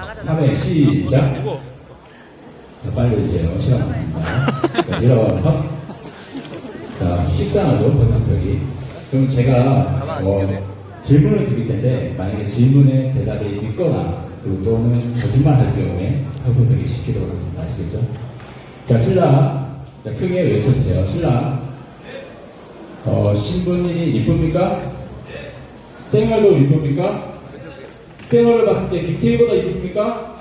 3회 시작. 자, 빨리 해주세요. 시간 없습니다. 자, 일어서. 자, 식사하죠, 본격적이. 그럼 제가 어, 질문을 드릴 텐데, 만약에 질문에 대답이 있거나, 그리고 또는 거짓말 할 경우에 본격적이 시키도록 하겠습니다. 아시겠죠? 자, 신랑. 자, 크게 외쳐주세요. 신랑. 어, 신부님이 이쁩니까? 생얼도 이쁩니까? 생얼을 봤을 때 김태희보다 이쁩니까?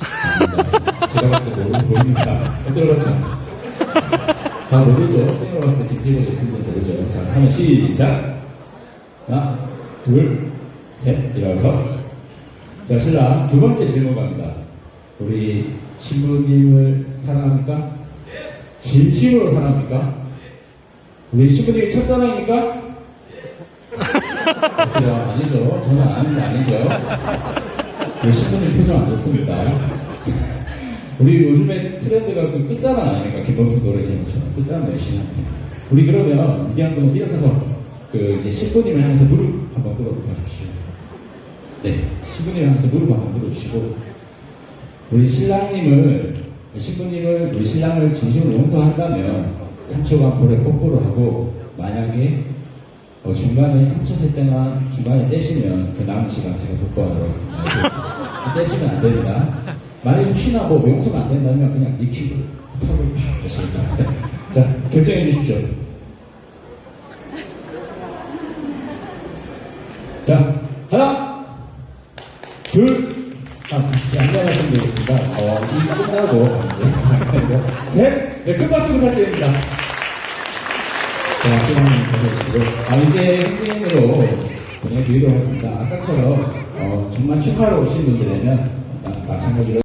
제가 봤을 때 모르, 모릅니다. 들어봤죠? 다 모르죠? 생얼 봤을 때 김태희보다 이쁜지 모르죠? 자, 3회 시작! 하나, 둘, 셋, 일어서. 자, 신랑 두 번째 질문 갑니다. 우리 신부님을 사랑합니까? 진심으로 사랑합니까? 우리 신부님이 첫사랑입니까? 그래요, 아니죠. 저는 아닌데 아니죠. 우리 신부님 표정 안 좋습니다. 우리 요즘에 트렌드가 그 끝사랑 아닙니까? 김범수 노래 제목처럼 끝사랑 열심히 합니다. 우리 그러면 이제 한번 일어서서 그 이제 신부님을 향해서 무릎 한번 꿇어보십시오. 네, 신부님을 향해서 무릎 한번 꿇어주시고 우리 신랑님을 신부님을 우리 신랑을 진심으로 용서한다면 3초간 볼에 뽀뽀를 하고 만약에 어, 중간에 3초 셀 때만 중간에 떼시면 그 남은 시간 제가 뽀뽀하도록 하겠습니다. 이렇게 떼시면 안 됩니다. 만약에 혹시나 뭐 명수가 안 된다면 그냥 익히고 턱을 팍 하시겠죠. 자, 결정해 주십시오. 자, 하나, 둘, 아, 양자 말씀 드리겠습니다. 어, 이 끝나고, 네. 셋, 네, 큰 박수 부탁드립니다. 아, 이제 행진으로 보내드리도록 하겠습니다. 아까처럼, 어, 정말 축하로 오신 분들에는 아, 마찬가지로